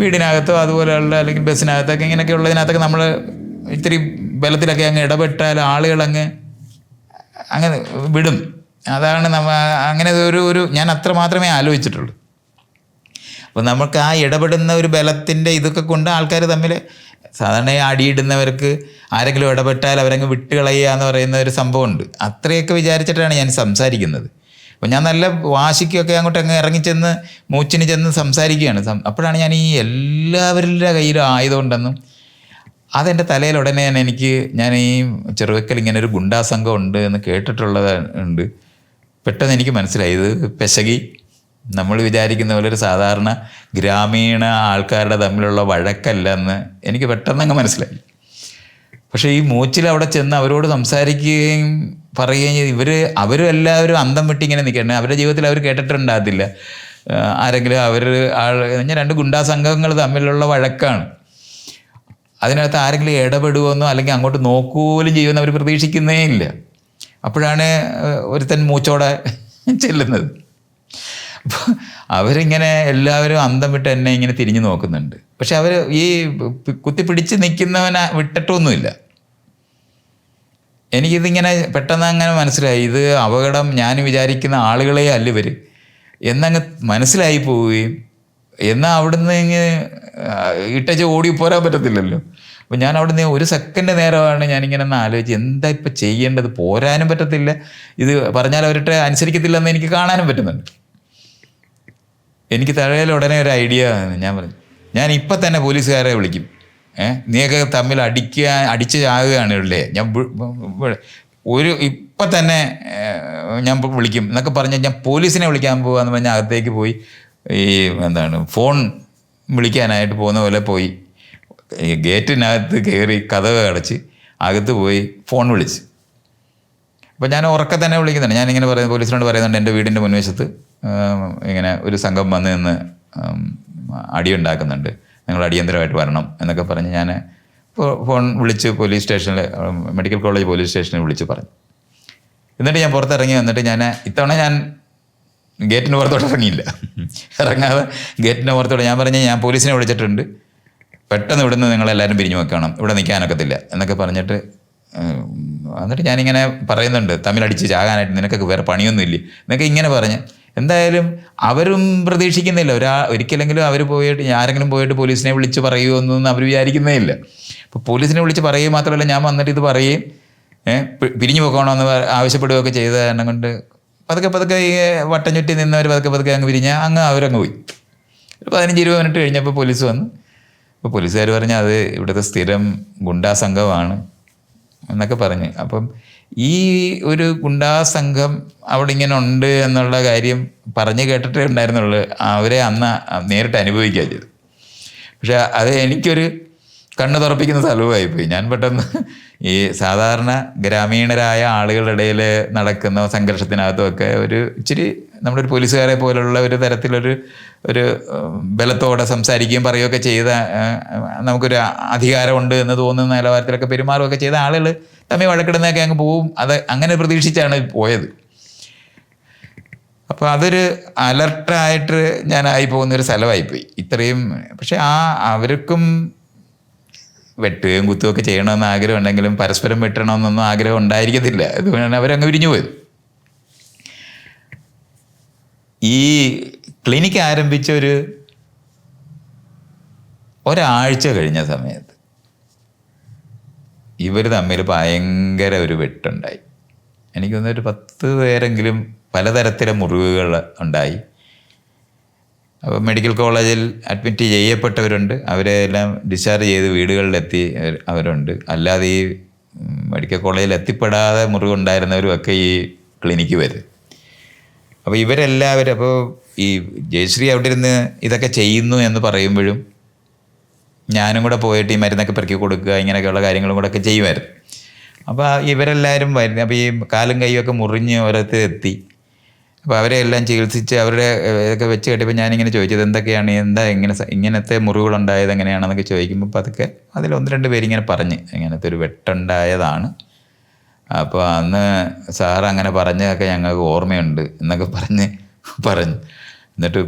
വീടിനകത്തോ അതുപോലെയുള്ള അല്ലെങ്കിൽ ബസ്സിനകത്തൊക്കെ ഇങ്ങനെയൊക്കെ ഉള്ളതിനകത്തൊക്കെ നമ്മൾ ഇത്തിരി ബലത്തിലൊക്കെ അങ്ങ് ഇടപെട്ടാൽ ആളുകൾ അങ്ങ് അങ്ങ് വിടും. അതാണ് നമ്മ അങ്ങനെ ഒരു ഒരു ഞാൻ അത്ര മാത്രമേ ആലോചിച്ചിട്ടുള്ളൂ. അപ്പോൾ നമുക്ക് ആ ഇടപെടുന്ന ഒരു ബലത്തിന്റെ ഇതൊക്കെ കൊണ്ട് ആൾക്കാർ തമ്മിൽ സാധാരണ അടിയിടുന്നവർക്ക് ആരെങ്കിലും ഇടപെട്ടാൽ അവരങ്ങ് വിട്ടുകളയുക എന്ന് പറയുന്ന ഒരു സംഭവമുണ്ട്. അത്രയൊക്കെ വിചാരിച്ചിട്ടാണ് ഞാൻ സംസാരിക്കുന്നത്. അപ്പോൾ ഞാൻ നല്ല വാശിക്കൊക്കെ അങ്ങോട്ട് അങ്ങ് ഇറങ്ങിച്ചെന്ന് മൂച്ചിന് ചെന്ന് സംസാരിക്കുകയാണ്. അപ്പോഴാണ് ഞാൻ ഈ എല്ലാവരുടെ കയ്യിലും ആയതുകൊണ്ടെന്നും അതെന്റെ തലയിൽ ഉടനെ തന്നെ എനിക്ക് ഞാൻ ഈ ചെറുവക്കൽ ഇങ്ങനെ ഒരു ഗുണ്ടാ സംഘം ഉണ്ട് എന്ന് കേട്ടിട്ടുള്ളത് ഉണ്ട്. പെട്ടെന്ന് എനിക്ക് മനസ്സിലായി. ഇത് പെശകി. നമ്മൾ വിചാരിക്കുന്ന പോലെ ഒരു സാധാരണ ഗ്രാമീണ ആൾക്കാരുടെ തമ്മിലുള്ള വഴക്കല്ല എന്ന് എനിക്ക് പെട്ടെന്ന് അങ്ങ് മനസ്സിലായി. പക്ഷേ ഈ മൂച്ചിൽ അവിടെ ചെന്ന് അവരോട് സംസാരിക്കുകയും പറയുകയും ചെയ്ത് ഇവർ അവരും എല്ലാവരും അന്തം വിട്ട് ഇങ്ങനെ നിൽക്കണം. അവരുടെ ജീവിതത്തിൽ അവർ കേട്ടിട്ടുണ്ടാകത്തില്ല. ആരെങ്കിലും അവർ ആൾ രണ്ട് ഗുണ്ടാ സംഘങ്ങൾ തമ്മിലുള്ള വഴക്കാണ്. അതിനകത്ത് ആരെങ്കിലും ഇടപെടുമെന്നോ അല്ലെങ്കിൽ അങ്ങോട്ട് നോക്കുപോലും ചെയ്യുമെന്ന് അവർ പ്രതീക്ഷിക്കുന്നേ ഇല്ല. അപ്പോഴാണ് ഒരുത്തൻ മൂച്ചോടെ ചെല്ലുന്നത്. അപ്പോൾ അവരിങ്ങനെ എല്ലാവരും അന്തം വിട്ട് എന്നെ ഇങ്ങനെ തിരിഞ്ഞു നോക്കുന്നുണ്ട്. പക്ഷെ അവർ ഈ കുത്തി പിടിച്ച് നിൽക്കുന്നവനെ വിട്ടിട്ടൊന്നുമില്ല. എനിക്കിതിങ്ങനെ പെട്ടെന്ന് അങ്ങനെ മനസ്സിലായി. ഇത് അപകടം ഞാൻ വിചാരിക്കുന്ന ആളുകളെ അല്ല ഇവർ എന്നങ്ങ് മനസ്സിലായി പോവുകയും എന്നാൽ അവിടുന്ന് ഇങ്ങ് ഇട്ടച്ച് ഓടി പോരാൻ പറ്റത്തില്ലല്ലോ. അപ്പം ഞാൻ അവിടുന്ന് ഒരു സെക്കൻഡ് നേരമാണ് ഞാനിങ്ങനെ ഒന്ന് ആലോചിച്ച് എന്താ ഇപ്പം ചെയ്യേണ്ടത്? പോരാനും പറ്റത്തില്ല. ഇത് പറഞ്ഞാൽ അവരുടെ അനുസരിക്കത്തില്ലെന്ന് എനിക്ക് കാണാനും പറ്റുന്നുണ്ട്. എനിക്ക് തഴയിൽ ഉടനെ ഒരു ഐഡിയ ഞാൻ പറഞ്ഞു ഞാൻ ഇപ്പം തന്നെ പോലീസുകാരെ വിളിക്കും. ഏഹ് നീയൊക്കെ തമ്മിൽ അടിക്കുക അടിച്ച് ചാകുകയാണ് ഉള്ളേ ഞാൻ ഒരു ഇപ്പം തന്നെ ഞാൻ വിളിക്കും. എന്നൊക്കെ പറഞ്ഞ് ഞാൻ പോലീസിനെ വിളിക്കാൻ പോകാന്ന് പറഞ്ഞാൽ അകത്തേക്ക് പോയി ഈ എന്താണ് ഫോൺ വിളിക്കാനായിട്ട് പോകുന്ന പോലെ പോയി. ഗേറ്റിനകത്ത് കയറി കഥവ് അടച്ച് അകത്ത് പോയി ഫോൺ വിളിച്ച്. അപ്പോൾ ഞാൻ ഉറക്കെ തന്നെ വിളിക്കുന്നുണ്ട്. ഞാനിങ്ങനെ പറയുന്നത് പോലീസിനോട് പറയുന്നുണ്ട് എന്റെ വീടിന്റെ മുൻവശത്ത് ഇങ്ങനെ ഒരു സംഘം വന്ന് നിന്ന് അടിയുണ്ടാക്കുന്നുണ്ട്. നിങ്ങൾ അടിയന്തരമായിട്ട് വരണം എന്നൊക്കെ പറഞ്ഞ് ഞാൻ ഫോൺ വിളിച്ച് പോലീസ് സ്റ്റേഷനിൽ മെഡിക്കൽ കോളേജ് പോലീസ് സ്റ്റേഷനിൽ വിളിച്ച് പറഞ്ഞു. എന്നിട്ട് ഞാൻ പുറത്തിറങ്ങി വന്നിട്ട് ഞാൻ ഇത്തവണ ഞാൻ ഗേറ്റിന് പുറത്തോട്ട് ഇറങ്ങിയില്ല. ഇറങ്ങാതെ ഗേറ്റിന്റെ പുറത്തോട്ട് ഞാൻ പറഞ്ഞ് ഞാൻ പോലീസിനെ വിളിച്ചിട്ടുണ്ട്. പെട്ടെന്ന് ഇവിടുന്ന് നിങ്ങളെല്ലാവരും പിരിഞ്ഞു വെക്കണം ഇവിടെ നിൽക്കാനൊക്കത്തില്ല എന്നൊക്കെ പറഞ്ഞിട്ട് എന്നിട്ട് ഞാനിങ്ങനെ പറയുന്നുണ്ട്. തമ്മിലടിച്ച് ചാകാനായിട്ട് നിനക്കൊക്കെ വേറെ പണിയൊന്നുമില്ല? എന്നൊക്കെ ഇങ്ങനെ പറഞ്ഞ് എന്തായാലും അവരും പ്രതീക്ഷിക്കുന്നില്ല. ഒരാ ഒരിക്കലെങ്കിലും അവർ പോയിട്ട് ആരെങ്കിലും പോയിട്ട് പോലീസിനെ വിളിച്ച് പറയുമെന്നൊന്നും അവർ വിചാരിക്കുന്നേ ഇല്ല. അപ്പോൾ പോലീസിനെ വിളിച്ച് പറയുക മാത്രമല്ല ഞാൻ വന്നിട്ട് ഇത് പറയുകയും പിരിഞ്ഞു പോക്കണമെന്ന് പ- ആവശ്യപ്പെടുകയൊക്കെ ചെയ്ത കാരണം കൊണ്ട് പതുക്കെ പതുക്കെ ഈ വട്ടം ചുറ്റി നിന്നവർ പതുക്കെ പതുക്കെ അങ്ങ് പിരിഞ്ഞ അങ്ങ് അവരങ്ങ് പോയി. ഒരു പതിനഞ്ച് ഇരുപത് മിനിറ്റ് കഴിഞ്ഞപ്പോൾ പോലീസ് വന്നു. അപ്പോൾ പോലീസുകാർ പറഞ്ഞു അത് ഇവിടുത്തെ സ്ഥിരം ഗുണ്ടാ സംഘമാണ് എന്നൊക്കെ പറഞ്ഞ്. അപ്പം ഈ ഒരു ഗുണ്ടാ സംഘം അവിടെ ഇങ്ങനെ ഉണ്ട് എന്നുള്ള കാര്യം പറഞ്ഞു കേട്ടിട്ടേ ഉണ്ടായിരുന്നുള്ളൂ. അവരെ അന്ന് നേരിട്ട് അനുഭവിക്കുക ചെയ്തു പക്ഷെ അത് എനിക്കൊരു കണ്ണ് തുറപ്പിക്കുന്ന സ്ഥലവുമായിപ്പോയി. ഞാൻ പെട്ടെന്ന് ഈ സാധാരണ ഗ്രാമീണരായ ആളുകളുടെ ഇടയിൽ നടക്കുന്ന സംഘർഷത്തിനകത്തുമൊക്കെ ഒരു ഇച്ചിരി നമ്മുടെ ഒരു പോലീസുകാരെ പോലുള്ള ഒരു തരത്തിലൊരു ഒരു ബലത്തോടെ സംസാരിക്കുകയും പറയുകയൊക്കെ ചെയ്ത നമുക്കൊരു അധികാരമുണ്ട് എന്ന് തോന്നുന്ന നിലവാരത്തിലൊക്കെ പെരുമാറുകയൊക്കെ ചെയ്ത ആളുകൾ തമ്മിൽ വഴക്കിടുന്നതൊക്കെ അങ്ങ് പോവും. അത് അങ്ങനെ പ്രതീക്ഷിച്ചാണ് പോയത്. അപ്പോൾ അതൊരു അലർട്ടായിട്ട് ഞാനായി പോകുന്നൊരു സ്ഥലമായിപ്പോയി. ഇത്രയും പക്ഷെ ആ അവർക്കും വെട്ടുകയും കുത്തുകയും ഒക്കെ ചെയ്യണമെന്ന് ആഗ്രഹം ഉണ്ടെങ്കിലും പരസ്പരം വെട്ടണമെന്നൊന്നും ആഗ്രഹം ഉണ്ടായിരിക്കത്തില്ല. അതുകൊണ്ടാണ് അവരങ്ങ് വിരിഞ്ഞു പോയത്. ഈ ക്ലിനിക്ക് ആരംഭിച്ച ഒരു ഒരാഴ്ച കഴിഞ്ഞ സമയത്ത് ഇവർ തമ്മിൽ ഭയങ്കര ഒരു വെട്ടുണ്ടായി. എനിക്ക് തോന്നുന്നു ഒരു പത്ത് പേരെങ്കിലും പലതരത്തിലെ മുറിവുകൾ ഉണ്ടായി. അപ്പോൾ മെഡിക്കൽ കോളേജിൽ അഡ്മിറ്റ് ചെയ്യപ്പെട്ടവരുണ്ട്. അവരെ എല്ലാം ഡിസ്ചാർജ് ചെയ്ത് വീടുകളിലെത്തി അവരുണ്ട്. അല്ലാതെ ഈ മെഡിക്കൽ കോളേജിൽ എത്തിപ്പെടാതെ മുറിവുണ്ടായിരുന്നവരും ഒക്കെ ഈ ക്ലിനിക്ക് വരും. അപ്പോൾ ഇവരെല്ലാവരും അപ്പോൾ ഈ ജയശ്രീ അവിടെ ഇരുന്ന് ഇതൊക്കെ ചെയ്യുന്നു എന്ന് പറയുമ്പോഴും ഞാനും കൂടെ പോയിട്ട് ഈ മരുന്നൊക്കെ പെറുക്കി കൊടുക്കുക ഇങ്ങനെയൊക്കെയുള്ള കാര്യങ്ങളും കൂടെ ഒക്കെ ചെയ്യുമായിരുന്നു. അപ്പോൾ ഇവരെല്ലാവരും വരുന്ന അപ്പോൾ ഈ കാലും കൈയൊക്കെ മുറിഞ്ഞ് ഓരോരുത്തർ എത്തി. അപ്പോൾ അവരെ എല്ലാം ചികിത്സിച്ച് അവരുടെ ഇതൊക്കെ വെച്ച് കേട്ടപ്പോൾ ഞാനിങ്ങനെ ചോദിച്ചത് എന്തൊക്കെയാണ്? എന്താ ഇങ്ങനെ ഇങ്ങനത്തെ മുറിവുകളുണ്ടായത് എങ്ങനെയാണെന്നൊക്കെ ചോദിക്കുമ്പോൾ പതുക്കെ അതിൽ ഒന്ന് രണ്ട് പേരിങ്ങനെ പറഞ്ഞ് ഇങ്ങനത്തെ ഒരു വെട്ടുണ്ടായതാണ്. അപ്പോൾ അന്ന് സാർ അങ്ങനെ പറഞ്ഞതൊക്കെ ഞങ്ങൾക്ക് ഓർമ്മയുണ്ട് എന്നൊക്കെ പറഞ്ഞ് പറഞ്ഞു. എന്നിട്ട്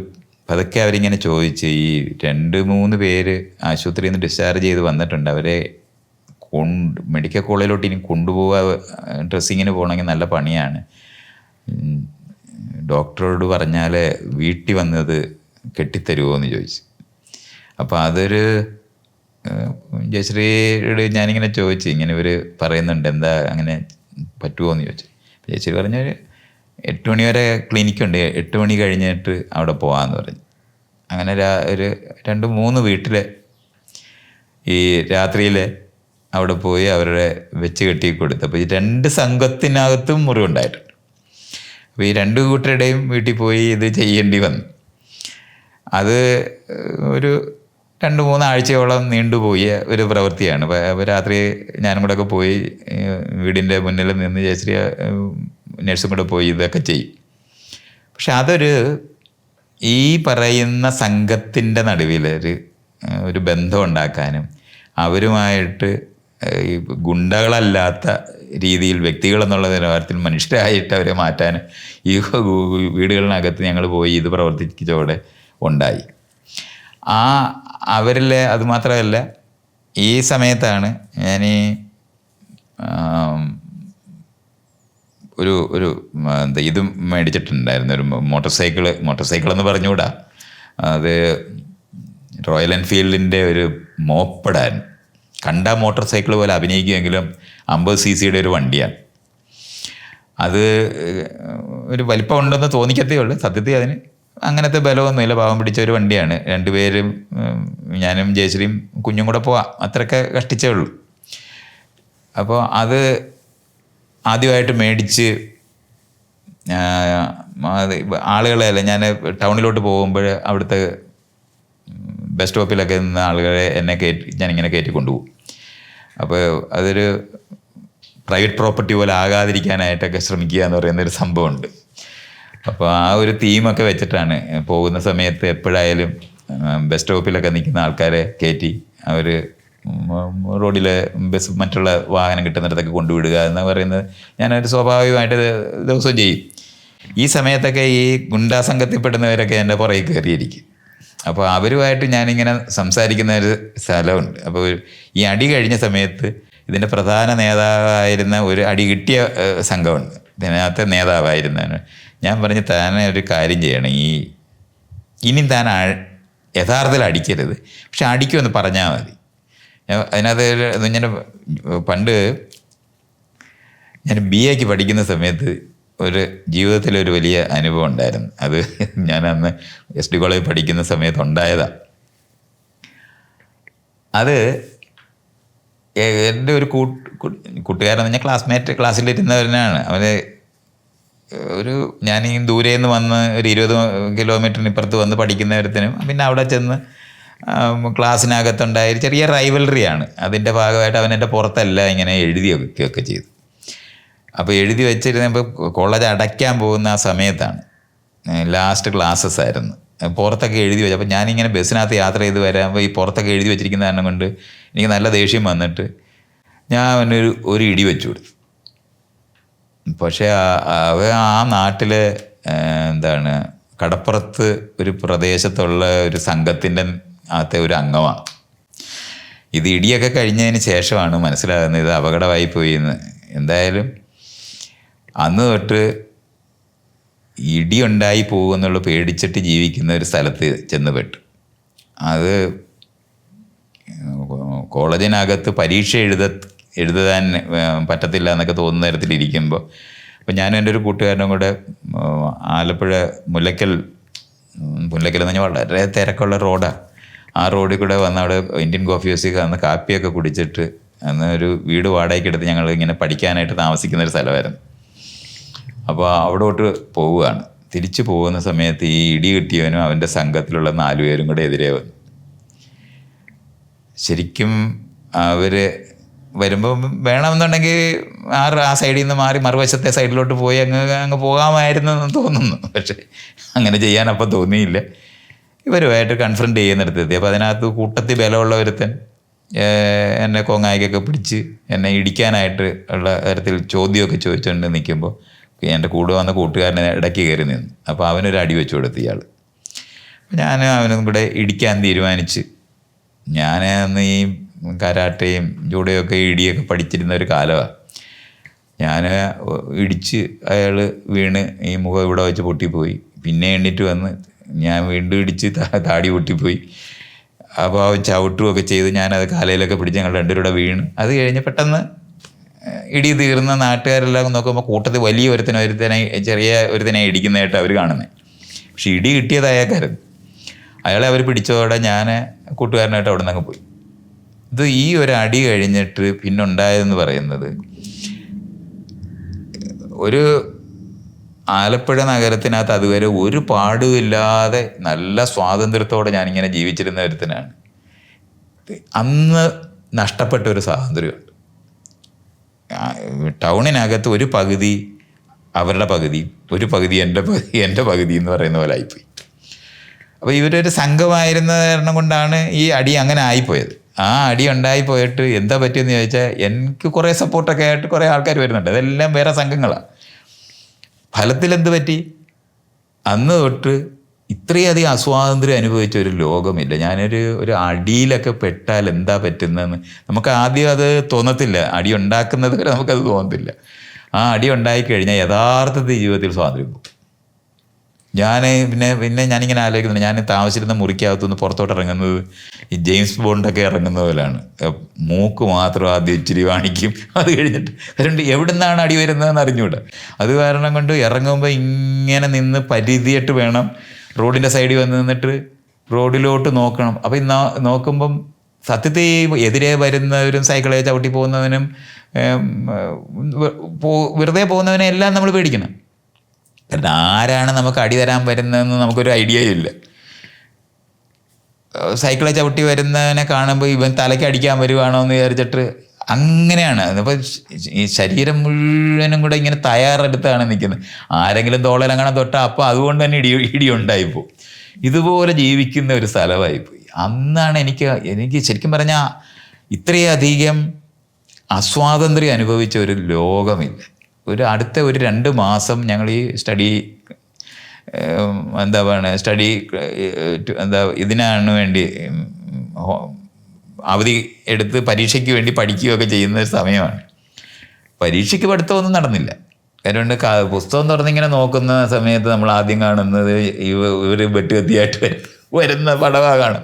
പതുക്കെ അവരിങ്ങനെ ചോദിച്ച് ഈ രണ്ട് മൂന്ന് പേര് ആശുപത്രിയിൽ നിന്ന് ഡിസ്ചാർജ് ചെയ്ത് വന്നിട്ടുണ്ട്. അവരെ കൊണ്ട് മെഡിക്കൽ കോളേജിലോട്ട് ഇനി കൊണ്ടുപോകാൻ ഡ്രസ്സിങ്ങിന് പോകണമെങ്കിൽ നല്ല പണിയാണ്. ഡോക്ടറോട് പറഞ്ഞാൽ വീട്ടിൽ വന്നത് കെട്ടിത്തരുമോ എന്ന് ചോദിച്ചു. അപ്പോൾ അതൊരു ജയശ്രീയുടെ ഞാനിങ്ങനെ ചോദിച്ചു ഇങ്ങനെ ഇവർ പറയുന്നുണ്ട് എന്താ അങ്ങനെ പറ്റുമോ എന്ന് ചോദിച്ചു ജയശ്രീ പറഞ്ഞൊരു എട്ട് മണി വരെ ക്ലിനിക്കുണ്ട് എട്ട് മണി കഴിഞ്ഞിട്ട് അവിടെ പോകാമെന്ന് പറഞ്ഞു. അങ്ങനെ ഒരു രണ്ട് മൂന്ന് വീട്ടിൽ ഈ രാത്രിയിൽ അവിടെ പോയി അവരുടെ വെച്ച് കെട്ടി കൊടുത്തു. അപ്പോൾ ഈ രണ്ട് സംഘത്തിനകത്തും മുറിവുണ്ടായിട്ടുണ്ട്. അപ്പോൾ ഈ രണ്ട് കൂട്ടരുടെയും വീട്ടിൽ പോയി ഇത് ചെയ്യേണ്ടി വന്നു. അത് ഒരു രണ്ട് മൂന്നാഴ്ചയോളം നീണ്ടുപോയ ഒരു പ്രവൃത്തിയാണ്. അപ്പോൾ രാത്രി ഞാനും കൂടെ ഒക്കെ പോയി വീടിന്റെ മുന്നിൽ നിന്ന് നേഴ്സും നഴ്സും കൂടെ പോയി ഇതൊക്കെ ചെയ്യും. പക്ഷെ അതൊരു ഈ പറയുന്ന സംഘത്തിന്റെ നടുവിൽ ഒരു ഒരു ബന്ധം ഉണ്ടാക്കാനും അവരുമായിട്ട് ഈ ഗുണ്ടകളല്ലാത്ത രീതിയിൽ വ്യക്തികൾ എന്നുള്ള നിലവാരത്തിൽ മനുഷ്യരായിട്ട് അവരെ മാറ്റാൻ ഈ വീടുകളിനകത്ത് ഞങ്ങൾ പോയി ഇത് പ്രവർത്തിച്ചതോടെ ഉണ്ടായി. ആ അവരിലെ അതുമാത്രമല്ല ഈ സമയത്താണ് ഞാൻ ഈ ഒരു ഒരു എന്താ ഇതും മേടിച്ചിട്ടുണ്ടായിരുന്നു. ഒരു മോട്ടോർ സൈക്കിൾ മോട്ടോർ സൈക്കിൾ എന്ന് പറഞ്ഞുകൂടാ. അത് റോയൽ എൻഫീൽഡിന്റെ ഒരു മോപ്പടാൻ കണ്ട മോട്ടോർ സൈക്കിൾ പോലെ അഭിനയിക്കുമെങ്കിലും അമ്പത് സി സിയുടെ ഒരു വണ്ടിയാണ്. അത് ഒരു വലിപ്പം ഉണ്ടെന്ന് തോന്നിക്കത്തേ ഉള്ളൂ. സത്യത്തിൽ അതിന് അങ്ങനത്തെ ബലമൊന്നുമില്ല പാവം പിടിച്ച ഒരു വണ്ടിയാണ്. രണ്ടുപേരും ഞാനും ജയശ്രീയും കുഞ്ഞും കൂടെ പോവാം. അത്രയൊക്കെ കഷ്ടിച്ചേ ഉള്ളൂ. അപ്പോൾ അത് ആദ്യമായിട്ട് മേടിച്ച് ആളുകളെയല്ല ഞാൻ ടൗണിലോട്ട് പോകുമ്പോൾ അവിടുത്തെ ബസ് സ്റ്റോപ്പിലൊക്കെ നിന്ന് ആളുകളെ എന്നെ കയറ്റി ഞാനിങ്ങനെ കയറ്റി കൊണ്ടുപോകും അപ്പോൾ അതൊരു പ്രൈവറ്റ് പ്രോപ്പർട്ടി പോലെ ആകാതിരിക്കാനായിട്ടൊക്കെ ശ്രമിക്കുക എന്ന് പറയുന്ന ഒരു സംഭവമുണ്ട്. അപ്പോൾ ആ ഒരു തീമൊക്കെ വെച്ചിട്ടാണ് പോകുന്ന സമയത്ത് എപ്പോഴായാലും ബസ് സ്റ്റോപ്പിലൊക്കെ നിൽക്കുന്ന ആൾക്കാരെ കയറ്റി അവർ റോഡിലെ ബസ് മറ്റുള്ള വാഹനം കിട്ടുന്നിടത്തൊക്കെ കൊണ്ടുവിടുക എന്ന് പറയുന്നത് ഞാനൊരു സ്വാഭാവികമായിട്ട് ദിവസവും ചെയ്യും. ഈ സമയത്തൊക്കെ ഈ ഗുണ്ടാ സംഘത്തിൽപ്പെടുന്നവരൊക്കെ എന്റെ പുറകെ കയറിയിരിക്കും. അപ്പോൾ അവരുമായിട്ട് ഞാനിങ്ങനെ സംസാരിക്കുന്ന ഒരു സ്ഥലമുണ്ട്. അപ്പോൾ ഈ അടി കഴിഞ്ഞ സമയത്ത് ഇതിന്റെ പ്രധാന നേതാവായിരുന്ന ഒരു അടി കിട്ടിയ സംഘമുണ്ട്. ഇതിനകത്തെ നേതാവായിരുന്ന ഞാൻ പറഞ്ഞ് താനെ ഒരു കാര്യം ചെയ്യണം. ഈ ഇനി താൻ യഥാർത്ഥത്തിൽ അടിക്കരുത്. പക്ഷെ അടിക്കുമെന്ന് പറഞ്ഞാൽ മതി. അതിനകത്ത് ഞാൻ പണ്ട് ഞാൻ ബി എക്ക് പഠിക്കുന്ന സമയത്ത് ഒരു ജീവിതത്തിൽ ഒരു വലിയ അനുഭവം ഉണ്ടായിരുന്നു. അത് ഞാൻ അന്ന് എസ് ഡി കോളേജ് പഠിക്കുന്ന സമയത്ത് ഉണ്ടായതാണ് അത് എന്റെ ഒരു കൂട്ട് കൂട്ടുകാരൻ പറഞ്ഞാൽ ക്ലാസ്മേറ്റ് ക്ലാസ്സിലിരുന്നവരനാണ് അവന് ഒരു ഞാൻ ഈ ദൂരെ നിന്ന് വന്ന് ഒരു ഇരുപത് കിലോമീറ്ററിന് ഇപ്പുറത്ത് വന്ന് പഠിക്കുന്നവരത്തിനും പിന്നെ അവിടെ ചെന്ന് ക്ലാസ്സിനകത്തുണ്ടായ ചെറിയ റൈവലറിയാണ് അതിന്റെ ഭാഗമായിട്ട് അവൻ എന്റെ പുറത്തല്ല ഇങ്ങനെ എഴുതി വെക്കുകയൊക്കെ ചെയ്തു. അപ്പോൾ എഴുതി വെച്ചിരുന്നപ്പോൾ കോളേജ് അടയ്ക്കാൻ പോകുന്ന ആ സമയത്താണ് ലാസ്റ്റ് ക്ലാസ്സസ് ആയിരുന്നു. പുറത്തൊക്കെ എഴുതി വെച്ചു അപ്പോൾ ഞാനിങ്ങനെ ബസ്സിനകത്ത് യാത്ര ചെയ്ത് വരാമ്പോൾ ഈ പുറത്തൊക്കെ എഴുതി വെച്ചിരിക്കുന്ന കാരണം കൊണ്ട് എനിക്ക് നല്ല ദേഷ്യം വന്നിട്ട് ഞാൻ അവനൊരു ഒരു ഇടി വെച്ചു കൊടുത്തു. പക്ഷേ അവ ആ നാട്ടിലെ എന്താണ് കടപ്പുറത്ത് ഒരു പ്രദേശത്തുള്ള ഒരു സംഘത്തിന്റെ അകത്തെ ഒരു അംഗമാണ് ഇത് ഇടിയൊക്കെ കഴിഞ്ഞതിന് ശേഷമാണ് മനസ്സിലാകുന്നത് ഇത് അപകടമായി പോയി എന്ന് എന്തായാലും അന്ന് തൊട്ട് ഇടിയുണ്ടായി പോകുമെന്നുള്ള പേടിച്ചിട്ട് ജീവിക്കുന്ന ഒരു സ്ഥലത്ത് ചെന്ന് പെട്ടു. അത് കോളേജിനകത്ത് പരീക്ഷ എഴുത എഴുതാൻ പറ്റത്തില്ല എന്നൊക്കെ തോന്നുന്ന തരത്തിലിരിക്കുമ്പോൾ അപ്പോൾ ഞാനും എന്റെ ഒരു കൂട്ടുകാരനും കൂടെ ആലപ്പുഴ മുല്ലക്കൽ മുല്ലക്കൽ എന്ന് പറഞ്ഞാൽ വളരെ തിരക്കുള്ള റോഡാണ് ആ റോഡിൽ കൂടെ വന്ന് അവിടെ ഇന്ത്യൻ കോഫി ഹൗസിൽ വന്ന് കാപ്പിയൊക്കെ കുടിച്ചിട്ട് അന്ന് ഒരു വീട് വാടകയ്ക്ക് എടുത്ത് ഞങ്ങൾ ഇങ്ങനെ പഠിക്കാനായിട്ട് താമസിക്കുന്ന ഒരു സ്ഥലമായിരുന്നു. അപ്പോൾ അവിടോട്ട് പോവുകയാണ്. തിരിച്ചു പോകുന്ന സമയത്ത് ഈ ഇടി കിട്ടിയവനും അവന്റെ സംഘത്തിലുള്ള നാലുപേരും കൂടെ എതിരെ വന്നു. ശരിക്കും അവർ വരുമ്പോൾ വേണമെന്നുണ്ടെങ്കിൽ ആ ആ സൈഡിൽ നിന്ന് മാറി മറുവശത്തെ സൈഡിലോട്ട് പോയി അങ്ങ് അങ്ങ് പോകാമായിരുന്നു എന്ന് തോന്നുന്നു. പക്ഷേ അങ്ങനെ ചെയ്യാൻ അപ്പം തോന്നിയില്ല. ഇവരുമായിട്ട് കൺഫ്രണ്ട് ചെയ്യുന്നിടത്തെത്തി. അപ്പോൾ അതിനകത്ത് കൂട്ടത്തിൽ ബലമുള്ള ഒരുത്തൻ എന്നെ കൊങ്ങായിക്കൊക്കെ പിടിച്ച് എന്നെ ഇടിക്കാനായിട്ട് ഉള്ള തരത്തിൽ ചോദ്യമൊക്കെ ചോദിച്ചുകൊണ്ട് നിൽക്കുമ്പോൾ എന്റെ കൂടെ വന്ന കൂട്ടുകാരനെ ഇടയ്ക്ക് കയറി നിന്നു. അപ്പോൾ അവനൊരു അടി വെച്ചു കൊടുത്തു ഇയാൾ ഞാൻ അവനും കൂടെ ഇടിക്കാൻ തീരുമാനിച്ച് ഞാൻ അന്ന് ഈ കരാട്ടയും ജൂഡയൊക്കെ ഇടിയൊക്കെ പഠിച്ചിരുന്ന ഒരു കാലമാണ് ഞാൻ ഇടിച്ച് അയാൾ വീണ് ഈ മുഖം ഇവിടെ വെച്ച് പൊട്ടിപ്പോയി. പിന്നെ എണ്ണിട്ട് വന്ന് ഞാൻ വീണ്ടും ഇടിച്ച് താടി പൊട്ടിപ്പോയി. അപ്പോൾ അവൻ ചവിട്ടുമൊക്കെ ചെയ്ത് ഞാനത് കാലയിലൊക്കെ പിടിച്ച് ഞങ്ങൾ രണ്ടുപേരുടെ വീണ്. അത് കഴിഞ്ഞ് പെട്ടെന്ന് ഇടി തീർന്ന നാട്ടുകാരെല്ലാം നോക്കുമ്പോൾ കൂട്ടത്തിൽ വലിയ ഒരുത്തനെ ഒരുത്തനെ ചെറിയ ഒരുത്തനെ ഇടിക്കുന്നതായിട്ട് അവർ കാണുന്നത് പക്ഷെ ഇടി കിട്ടിയത് അയാൾക്കായിരുന്നു. അയാളെ അവർ പിടിച്ചതോടെ ഞാൻ കൂട്ടുകാരനായിട്ട് അവിടെ നിന്നങ്ങ് പോയി. ഇത് ഈ ഒരു അടി കഴിഞ്ഞിട്ട് പിന്നുണ്ടായതെന്ന് പറയുന്നത് ഒരു ആലപ്പുഴ നഗരത്തിനകത്ത് അതുവരെ ഒരു പാടുമില്ലാതെ നല്ല സ്വാതന്ത്ര്യത്തോടെ ഞാനിങ്ങനെ ജീവിച്ചിരുന്ന ഒരുത്തിനാണ്. അന്ന് നഷ്ടപ്പെട്ട ഒരു സ്വാതന്ത്ര്യമുണ്ട്. ടൗണിനകത്ത് ഒരു പകുതി അവരുടെ പകുതി ഒരു പകുതി എന്റെ പകുതി എന്റെ പകുതി എന്ന് പറയുന്ന പോലെ ആയിപ്പോയി. അപ്പോൾ ഇവരൊരു സംഘമായിരുന്ന കാരണം കൊണ്ടാണ് ഈ അടി അങ്ങനെ ആയിപ്പോയത്. ആ അടി ഉണ്ടായി പോയിട്ട് എന്താ പറ്റിയെന്ന് ചോദിച്ചാൽ എനിക്ക് കുറേ സപ്പോർട്ടൊക്കെ ആയിട്ട് കുറേ ആൾക്കാർ വരുന്നുണ്ട്. അതെല്ലാം വേറെ സംഘങ്ങളാണ് ഫലത്തിൽ എന്ത് പറ്റി? അന്ന് തൊട്ട് ഇത്രയധികം അസ്വാതന്ത്ര്യം അനുഭവിച്ച ഒരു ലോകമില്ല. ഞാനൊരു ഒരു അടിയിലൊക്കെ പെട്ടാൽ എന്താ പറ്റുന്നതെന്ന് നമുക്ക് ആദ്യം അത് തോന്നത്തില്ല. അടി ഉണ്ടാക്കുന്നത് വരെ നമുക്കത് തോന്നത്തില്ല. ആ അടി ഉണ്ടായിക്കഴിഞ്ഞാൽ യഥാർത്ഥത്തിൽ ജീവിതത്തിൽ സ്വാതന്ത്ര്യം പോകും. ഞാൻ പിന്നെ പിന്നെ ഞാനിങ്ങനെ ആലോചിക്കുന്നു ഞാൻ താമസിച്ചിരുന്ന മുറിക്കകത്തുനിന്ന് പുറത്തോട്ട് ഇറങ്ങുന്നത് ഈ ജെയിംസ് ബോണ്ടൊക്കെ ഇറങ്ങുന്ന പോലെയാണ് മൂക്ക് മാത്രം ആദ്യം ഇച്ചിരി വാണിക്കും. അത് കഴിഞ്ഞിട്ട് അതുകൊണ്ട് എവിടെ നിന്നാണ് അടി വരുന്നതെന്ന് അറിഞ്ഞൂടാ അത് കാരണം കൊണ്ട് ഇറങ്ങുമ്പോൾ ഇങ്ങനെ നിന്ന് പരിധിയിട്ട് വേണം റോഡിന്റെ സൈഡിൽ വന്ന് നിന്നിട്ട് റോഡിലോട്ട് നോക്കണം. അപ്പോൾ ഈ നോക്കുമ്പം സത്യത്തെ എതിരെ വരുന്നവരും സൈക്കിളെ ചവിട്ടി പോകുന്നവനും വെറുതെ പോകുന്നവനെ എല്ലാം നമ്മൾ പേടിക്കണം. കാരണം ആരാണ് നമുക്ക് അടി തരാൻ വരുന്നതെന്ന് നമുക്കൊരു ഐഡിയയും ഇല്ല. സൈക്കിളെ ചവിട്ടി വരുന്നവനെ കാണുമ്പോൾ ഇവൻ തലയ്ക്ക് അടിക്കാൻ വരുവാണോ എന്ന് വിചാരിച്ചിട്ട് അങ്ങനെയാണ്. അപ്പോൾ ഈ ശരീരം മുഴുവനും കൂടെ ഇങ്ങനെ തയ്യാറെടുത്താണ് നിൽക്കുന്നത്. ആരെങ്കിലും തോളലങ്ങനെ തൊട്ടാൽ അപ്പോൾ അതുകൊണ്ട് തന്നെ ഇടി ഇടി ഉണ്ടായിപ്പോൾ ഇതുപോലെ ജീവിക്കുന്ന ഒരു സ്ഥലമായിപ്പോയി. അന്നാണ് എനിക്ക് എനിക്ക് ശരിക്കും പറഞ്ഞാൽ ഇത്രയധികം അസ്വാതന്ത്ര്യം അനുഭവിച്ച ഒരു ലോകമില്ല. ഒരു അടുത്ത ഒരു രണ്ട് മാസം ഞങ്ങൾ ഈ സ്റ്റഡി എന്താ പറയുക സ്റ്റഡി എന്താ ഇതിനാണ് വേണ്ടി അവധി എടുത്ത് പരീക്ഷയ്ക്ക് വേണ്ടി പഠിക്കുകയൊക്കെ ചെയ്യുന്ന ഒരു സമയമാണ്. പരീക്ഷയ്ക്ക് പഠിത്തമൊന്നും നടന്നില്ല. കാരണം പുസ്തകം തുറന്നിങ്ങനെ നോക്കുന്ന സമയത്ത് നമ്മൾ ആദ്യം കാണുന്നത് ഇവ ഇവർ വെട്ടുകത്തിയായിട്ട് വരും വരുന്ന പടവാണ്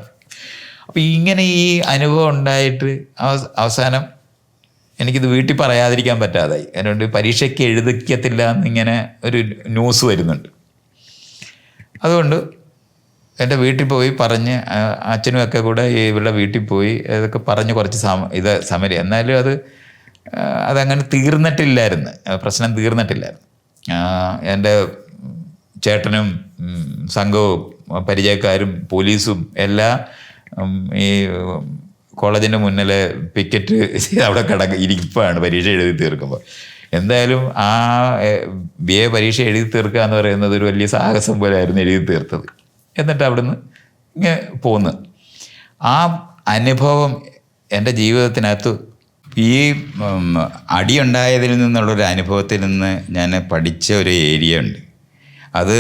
അപ്പോൾ ഇങ്ങനെ ഈ അനുഭവം ഉണ്ടായിട്ട് അവസാനം എനിക്കിത് വീട്ടിൽ പറയാതിരിക്കാൻ പറ്റാതായി. അതുകൊണ്ട് പരീക്ഷയ്ക്ക് എഴുതിക്കത്തില്ല എന്നിങ്ങനെ ഒരു ന്യൂസ് വരുന്നുണ്ട്. അതുകൊണ്ട് എന്റെ വീട്ടിൽ പോയി പറഞ്ഞ് അച്ഛനും ഒക്കെ കൂടെ ഈ ഇവരുടെ വീട്ടിൽ പോയി ഇതൊക്കെ പറഞ്ഞ് കുറച്ച് സമ ഇത് സമരി. എന്നാലും അത് അതങ്ങനെ തീർന്നിട്ടില്ലായിരുന്നു. പ്രശ്നം തീർന്നിട്ടില്ലായിരുന്നു. എന്റെ ചേട്ടനും സംഘവും പരിചയക്കാരും പോലീസും എല്ലാം ഈ കോളേജിന്റെ മുന്നിൽ പിക്കറ്റ് അവിടെ കിടക്ക ഇരിപ്പാണ് പരീക്ഷ എഴുതി തീർക്കുമ്പോൾ എന്തായാലും ആ ബി എ പരീക്ഷ എഴുതി തീർക്കുക എന്ന് പറയുന്നത് ഒരു വലിയ സാഹസം പോലെ ആയിരുന്നു എഴുതി തീർത്തത്. എന്നിട്ട് അവിടുന്ന് ഇങ്ങനെ പോന്ന്. ആ അനുഭവം എന്റെ ജീവിതത്തിനകത്ത് ഈ അടിയുണ്ടായതിൽ നിന്നുള്ളൊരു അനുഭവത്തിൽ നിന്ന് ഞാൻ പഠിച്ച ഒരു ഏരിയ ഉണ്ട്. അത്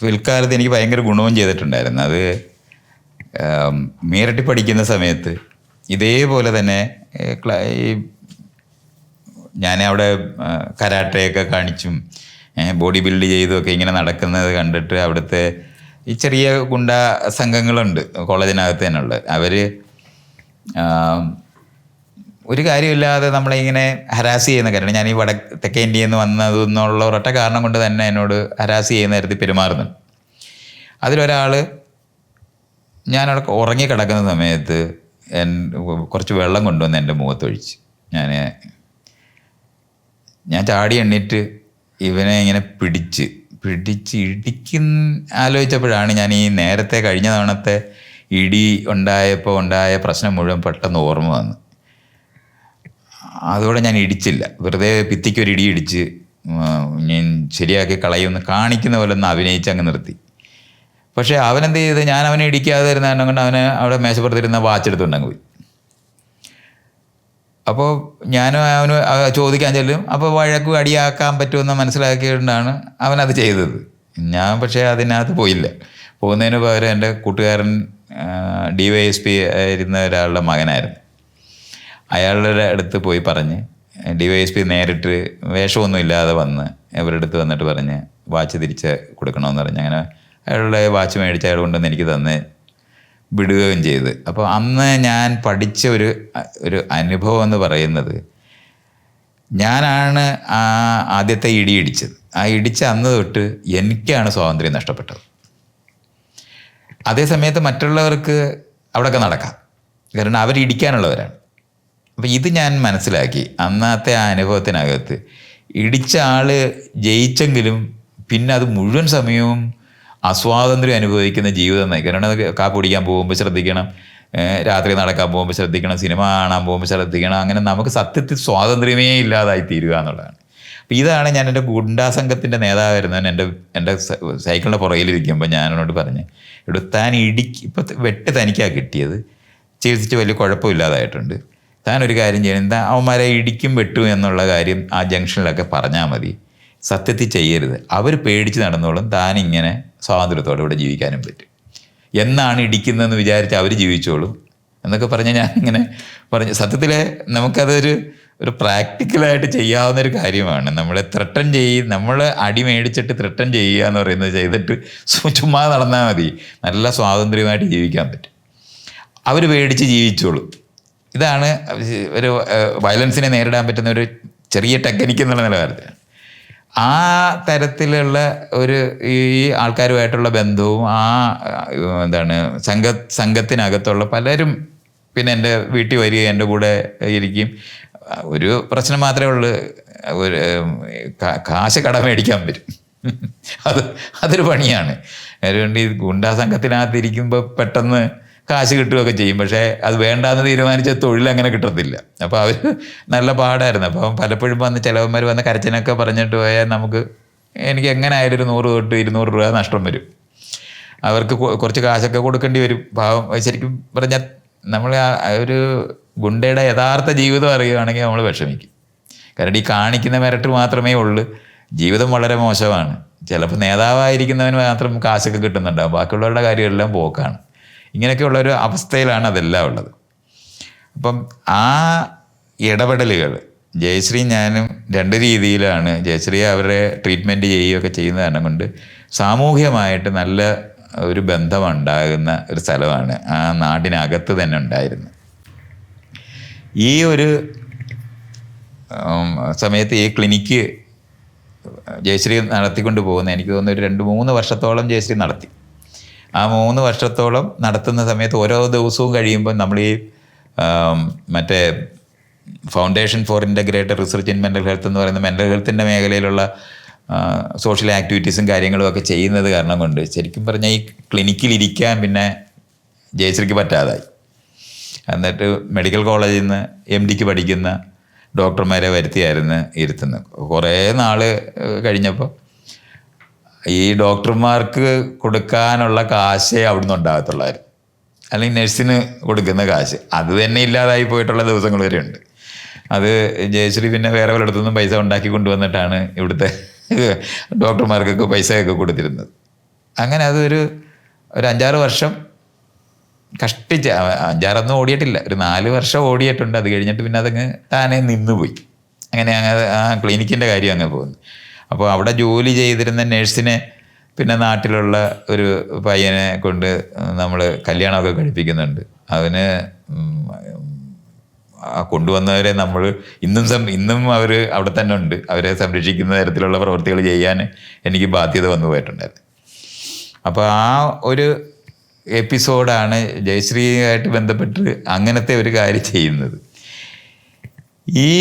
പിൽക്കാലത്ത് എനിക്ക് ഭയങ്കര ഗുണവും ചെയ്തിട്ടുണ്ടായിരുന്നു. അത് മീററ്റി പഠിക്കുന്ന സമയത്ത് ഇതേപോലെ തന്നെ ഞാൻ അവിടെ കരാട്ടയൊക്കെ കാണിച്ചും ബോഡി ബിൽഡ് ചെയ്തുമൊക്കെ ഇങ്ങനെ നടക്കുന്നത് കണ്ടിട്ട് അവിടുത്തെ ഈ ചെറിയ ഗുണ്ട സംഘങ്ങളുണ്ട് കോളേജിനകത്ത് തന്നെ ഉള്ളത് അവർ ഒരു കാര്യമില്ലാതെ നമ്മളെ ഇങ്ങനെ ഹരാസ് ചെയ്യുന്ന കാരണം ഞാൻ ഈ വട തെക്കേ ഇന്ത്യയിൽ നിന്ന് വന്നത് എന്നുള്ള ഒരൊറ്റ കാരണം കൊണ്ട് തന്നെ എന്നോട് ഹരാസ് ചെയ്യുന്ന തരത്തിൽ പെരുമാറുന്നുണ്ട്. അതിലൊരാൾ ഞാനവിടെ ഉറങ്ങി കിടക്കുന്ന സമയത്ത് എൻ കുറച്ച് വെള്ളം കൊണ്ടുവന്ന് എന്റെ മുഖത്തൊഴിച്ച്. ഞാൻ ഞാൻ ചാടി എണ്ണിട്ട് ഇവനെ ഇങ്ങനെ പിടിച്ച് പിടിച്ച് ഇടിക്കുന്ന ആലോചിച്ചപ്പോഴാണ് ഞാൻ ഈ നേരത്തെ കഴിഞ്ഞ തവണത്തെ ഇടി ഉണ്ടായപ്പോൾ ഉണ്ടായ പ്രശ്നം മുഴുവൻ പെട്ടെന്ന് ഓർമ്മ വന്നു. അതോടെ ഞാൻ ഇടിച്ചില്ല. വെറുതെ ഭിത്തിക്കൊരു ഇടി ഇടിച്ച് ഞാൻ ശരിയാക്കി കളയുമെന്ന് കാണിക്കുന്ന പോലെ ഒന്ന് അഭിനയിച്ച് അങ്ങ് നിർത്തി. പക്ഷേ അവൻ എന്ത് ചെയ്ത്? ഞാൻ അവനെ ഇടിക്കാതെ ഇരുന്ന കാരണം കൊണ്ട് അവന് അവിടെ മേശപ്പുറത്തിരുന്ന വാച്ച് എടുത്തുണ്ടെങ്കിൽ പോയി. അപ്പോൾ ഞാനും അവന് ചോദിക്കാൻ ചെല്ലും. അപ്പോൾ വഴക്ക് അടിയാക്കാൻ പറ്റുമെന്ന് മനസ്സിലാക്കിയതുകൊണ്ടാണ് അവനത് ചെയ്തത്. ഞാൻ പക്ഷേ അതിനകത്ത് പോയില്ല. പോകുന്നതിന് പകരം എന്റെ കൂട്ടുകാരൻ ഡി വൈ എസ് പി ആയിരുന്ന ഒരാളുടെ മകനായിരുന്നു. അയാളുടെ അടുത്ത് പോയി പറഞ്ഞ് ഡി വൈ എസ് പി നേരിട്ട് വേഷമൊന്നും ഇല്ലാതെ വന്ന് ഇവരുടെ അടുത്ത് വന്നിട്ട് പറഞ്ഞ് വാച്ച് തിരിച്ച് കൊടുക്കണമെന്ന് പറഞ്ഞ്. അങ്ങനെ അയാളുടെ വാച്ച് മേടിച്ച് അയാൾ കൊണ്ടുവന്ന് എനിക്ക് തന്ന് വിടുകയും ചെയ്ത്. അപ്പോൾ അന്ന് ഞാൻ പഠിച്ച ഒരു ഒരു അനുഭവം എന്ന് പറയുന്നത് ഞാനാണ് ആ ആദ്യത്തെ ഇടി ഇടിച്ചത്. ആ ഇടിച്ച അന്ന് തൊട്ട് എനിക്കാണ് സ്വാതന്ത്ര്യം നഷ്ടപ്പെട്ടത്. അതേസമയത്ത് മറ്റുള്ളവർക്ക് അവിടെയൊക്കെ നടക്കാം. കാരണം അവർ ഇടിക്കാനുള്ളവരാണ്. അപ്പം ഇത് ഞാൻ മനസ്സിലാക്കി. അന്നത്തെ ആ അനുഭവത്തിനകത്ത് ഇടിച്ച ആൾ ജയിച്ചെങ്കിലും പിന്നെ അത് മുഴുവൻ സമയവും അസ്വാതന്ത്ര്യം അനുഭവിക്കുന്ന ജീവിതം. കാരണം കാപ്പ് പിടിക്കാൻ പോകുമ്പോൾ ശ്രദ്ധിക്കണം. രാത്രി നടക്കാൻ പോകുമ്പോൾ ശ്രദ്ധിക്കണം. സിനിമ കാണാൻ പോകുമ്പോൾ ശ്രദ്ധിക്കണം. അങ്ങനെ നമുക്ക് സത്യത്തിൽ സ്വാതന്ത്ര്യമേ ഇല്ലാതായി തീരുക എന്നുള്ളതാണ്. അപ്പം ഇതാണ് ഞാൻ എന്റെ ഗുണ്ടാ സംഘത്തിന്റെ നേതാവായിരുന്നവൻ എന്റെ എന്റെ സൈക്കിളിന്റെ പുറകിലിരിക്കുമ്പോൾ ഞാൻ അവനോട് പറഞ്ഞ് ഇവിടെ താൻ ഇടിക്ക് ഇപ്പം വെട്ട് തനിക്കാണ് കിട്ടിയത്. ചികിത്സിച്ച് വലിയ കുഴപ്പമില്ലാതായിട്ടുണ്ട്. താൻ ഒരു കാര്യം ചെയ്യണം എന്താ അവന്മാരെ ഇടിക്കും വെട്ടും എന്നുള്ള കാര്യം ആ ജംഗ്ഷനിലൊക്കെ പറഞ്ഞാൽ മതി. സത്യത്തിൽ ചെയ്യരുത്. അവർ പേടിച്ച് നടന്നോളും താനിങ്ങനെ സ്വാതന്ത്ര്യത്തോടെ ഇവിടെ ജീവിക്കാനും പറ്റും. എന്നാണ് ഇടിക്കുന്നതെന്ന് വിചാരിച്ച് അവർ ജീവിച്ചോളും. എന്നൊക്കെ പറഞ്ഞ് ഞാൻ ഇങ്ങനെ പറഞ്ഞു. സത്യത്തിൽ നമുക്കതൊരു ഒരു പ്രാക്ടിക്കലായിട്ട് ചെയ്യാവുന്ന ഒരു കാര്യമാണ്. നമ്മളെ ത്രട്ടൻ ചെയ്യും നമ്മൾ അടി മേടിച്ചിട്ട് ത്രട്ടൻ ചെയ്യുക എന്ന് പറയുന്നത് ചെയ്തിട്ട് ചുമ്മാ നടന്നാൽ മതി. നല്ല സ്വാതന്ത്ര്യമായിട്ട് ജീവിക്കാൻ പറ്റും. അവർ പേടിച്ച് ജീവിച്ചോളും. ഇതാണ് ഒരു വയലൻസിനെ നേരിടാൻ പറ്റുന്ന ഒരു ചെറിയ ടെക്നിക്ക് എന്നുള്ള നിലവാരത്തിലാണ്. ആ തരത്തിലുള്ള ഒരു ഈ ആൾക്കാരുമായിട്ടുള്ള ബന്ധവും ആ എന്താണ് സംഘ സംഘത്തിനകത്തുള്ള പലരും പിന്നെ എന്റെ വീട്ടിൽ വരിക എന്റെ കൂടെ ഇരിക്കും ഒരു പ്രശ്നം മാത്രമേ ഉള്ളൂ. ഒരു കാശ് കട മേടിക്കാൻ വരും. അത് അതൊരു പണിയാണ്. അതുകൊണ്ട് ഈ ഗുണ്ടാ സംഘത്തിനകത്ത് ഇരിക്കുമ്പോൾ പെട്ടെന്ന് കാശ് കിട്ടുകയൊക്കെ ചെയ്യും. പക്ഷേ അത് വേണ്ടാന്ന് തീരുമാനിച്ച തൊഴിൽ അങ്ങനെ കിട്ടത്തില്ല. അപ്പോൾ അവർ നല്ല പാടായിരുന്നു. അപ്പം പലപ്പോഴും വന്ന് ചിലവന്മാർ വന്ന് കരച്ചനൊക്കെ പറഞ്ഞിട്ട് പോയാൽ നമുക്ക് എനിക്ക് എങ്ങനെ ആയാലും ഒരു നൂറ് തൊട്ട് ഇരുന്നൂറ് രൂപ നഷ്ടം വരും. അവർക്ക് കുറച്ച് കാശൊക്കെ കൊടുക്കേണ്ടി വരും. പാവം ശരിക്കും പറഞ്ഞാൽ നമ്മൾ ഒരു ഗുണ്ടയുടെ യഥാർത്ഥ ജീവിതം അറിയുകയാണെങ്കിൽ നമ്മൾ വിഷമിക്കും. കാരണം ഈ കാണിക്കുന്ന മിരട്ട് മാത്രമേ ഉള്ളൂ. ജീവിതം വളരെ മോശമാണ്. ചിലപ്പോൾ നേതാവായിരിക്കുന്നവന് മാത്രം കാശൊക്കെ കിട്ടുന്നുണ്ടാവും. ബാക്കിയുള്ളവരുടെ കാര്യമെല്ലാം പോക്കാണ്. ഇങ്ങനെയൊക്കെയുള്ള ഒരു അവസ്ഥയിലാണ് അതെല്ലാം ഉള്ളത്. അപ്പം ആ ഇടപെടലുകൾ ജയശ്രീ ഞാനും രണ്ട് രീതിയിലാണ് ജയശ്രീ അവരെ ട്രീറ്റ്മെന്റ് ചെയ്യുകയൊക്കെ ചെയ്യുന്ന കാരണം കൊണ്ട് സാമൂഹ്യമായിട്ട് നല്ല ഒരു ബന്ധമുണ്ടാകുന്ന ഒരു സ്ഥലമാണ് ആ നാടിനകത്ത് തന്നെ ഉണ്ടായിരുന്നത്. ഈ ഒരു സമയത്ത് ഈ ക്ലിനിക്ക് ജയശ്രീ നടത്തിക്കൊണ്ട് പോകുന്ന എനിക്ക് തോന്നുന്നു ഒരു രണ്ട് മൂന്ന് വർഷത്തോളം ജയശ്രീ നടത്തി. ആ മൂന്ന് വർഷത്തോളം നടത്തുന്ന സമയത്ത് ഓരോ ദിവസവും കഴിയുമ്പോൾ നമ്മൾ ഈ മറ്റേ foundation for integrated research in mental health എന്ന് പറയുന്ന മെന്റൽ ഹെൽത്തിന്റെ മേഖലയിലുള്ള സോഷ്യൽ ആക്ടിവിറ്റീസും കാര്യങ്ങളും ഒക്കെ ചെയ്യുന്നത് കാരണം കൊണ്ട് ശരിക്കും പറഞ്ഞാൽ ഈ ക്ലിനിക്കിലിരിക്കാൻ പിന്നെ ജയശ്രീക്ക് പറ്റാതായി. എന്നിട്ട് മെഡിക്കൽ കോളേജിൽ നിന്ന് എം ഡിക്ക് പഠിക്കുന്ന ഡോക്ടർമാരെ വരുത്തിയായിരുന്നു ഇരുത്തുന്നത്. കുറേ നാൾ കഴിഞ്ഞപ്പോൾ ഈ ഡോക്ടർമാർക്ക് കൊടുക്കാനുള്ള കാശേ അവിടുന്ന് ഉണ്ടാകത്തുള്ളായിരുന്നു അല്ലെങ്കിൽ നഴ്സിന് കൊടുക്കുന്ന കാശ്. അത് തന്നെ ഇല്ലാതായി പോയിട്ടുള്ള ദിവസങ്ങൾ വരെ ഉണ്ട് അത് ജയശ്രീ പിന്നെ വേറെ പലയിടത്തുനിന്നും പൈസ ഉണ്ടാക്കി കൊണ്ടുവന്നിട്ടാണ് ഇവിടുത്തെ ഡോക്ടർമാർക്കൊക്കെ പൈസയൊക്കെ കൊടുത്തിരുന്നത്. അങ്ങനെ അതൊരു ഒരു അഞ്ചാറ് വർഷം കഷ്ടിച്ച് അഞ്ചാറൊന്നും ഓടിയിട്ടില്ല. ഒരു നാല് വർഷം ഓടിയിട്ടുണ്ട്. അത് കഴിഞ്ഞിട്ട് പിന്നെ അതങ്ങ് താനെ നിന്നുപോയി. അങ്ങനെ അങ്ങ് ആ ക്ലിനിക്കിന്റെ കാര്യം അങ്ങ് പോകുന്നു. അപ്പോൾ അവിടെ ജോലി ചെയ്തിരുന്ന നേഴ്സിനെ പിന്നെ നാട്ടിലുള്ള ഒരു പയ്യനെ കൊണ്ട് നമ്മൾ കല്യാണമൊക്കെ കഴിപ്പിക്കുന്നുണ്ട്. അവന് കൊണ്ടുവന്നവരെ നമ്മൾ ഇന്നും സം ഇന്നും അവർ അവിടെ തന്നെ ഉണ്ട്. അവരെ സംരക്ഷിക്കുന്ന തരത്തിലുള്ള പ്രവൃത്തികൾ ചെയ്യാൻ എനിക്ക് ബാധ്യത വന്നു പോയിട്ടുണ്ടായിരുന്നു. അപ്പോൾ ആ ഒരു എപ്പിസോഡാണ് ജയശ്രീയായിട്ട് ബന്ധപ്പെട്ട് അങ്ങനത്തെ ഒരു കാര്യം ചെയ്യുന്നത്. ഈ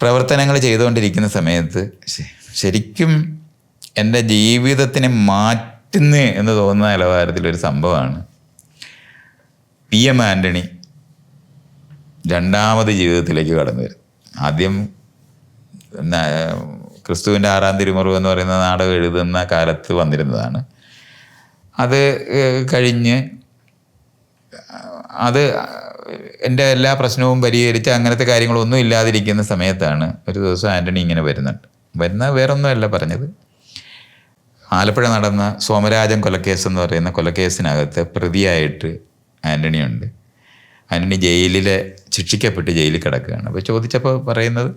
പ്രവർത്തനങ്ങൾ ചെയ്തുകൊണ്ടിരിക്കുന്ന സമയത്ത് ശരിക്കും എന്റെ ജീവിതത്തിനെ മാറ്റുന്നു എന്ന് തോന്നുന്ന നിലവാരത്തിലൊരു സംഭവമാണ്. പി എം ആന്റണി രണ്ടാമത് ജീവിതത്തിലേക്ക് കടന്നു വരും. ആദ്യം ക്രിസ്തുവിന്റെ ആറാം തിരുമുറിവ് എന്ന് പറയുന്ന നാടകം എഴുതുന്ന കാലത്ത് വന്നിരുന്നതാണ്. അത് കഴിഞ്ഞ് അത് എന്റെ എല്ലാ പ്രശ്നവും പരിഹരിച്ച് അങ്ങനത്തെ കാര്യങ്ങളൊന്നും ഇല്ലാതിരിക്കുന്ന സമയത്താണ് ഒരു ദിവസം ആന്റണി ഇങ്ങനെ വരുന്നുണ്ട്. വരുന്ന വേറൊന്നുമല്ല പറഞ്ഞത്. ആലപ്പുഴ നടന്ന സോമരാജൻ കൊലക്കേസ് എന്ന് പറയുന്ന കൊലക്കേസിനകത്ത് പ്രതിയായിട്ട് ആന്റണി ഉണ്ട് ആന്റണി ജയിലിലെ ശിക്ഷിക്കപ്പെട്ട് ജയിലിൽ കിടക്കുകയാണ്. അപ്പോൾ ചോദിച്ചപ്പോൾ പറയുന്നത്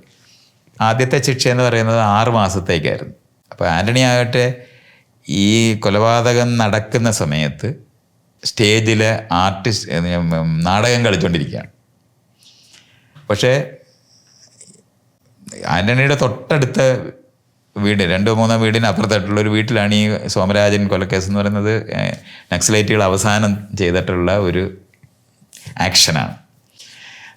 ആദ്യത്തെ ശിക്ഷ എന്ന് പറയുന്നത് ആറ് മാസത്തേക്കായിരുന്നു. അപ്പോൾ ആന്റണി ആകട്ടെ ഈ കൊലപാതകം നടക്കുന്ന സമയത്ത് സ്റ്റേജിൽ ആർട്ടിസ്റ്റ് നാടകം കളിച്ചുകൊണ്ടിരിക്കുകയാണ് പക്ഷേ ആന്റണിയുടെ തൊട്ടടുത്ത വീട് രണ്ടോ മൂന്നോ വീടിന് ഒരു വീട്ടിലാണ് ഈ സോമരാജൻ കൊലക്കേസ് എന്ന് പറയുന്നത്. നക്സലൈറ്റുകൾ അവസാനം ചെയ്തിട്ടുള്ള ഒരു ആക്ഷനാണ്.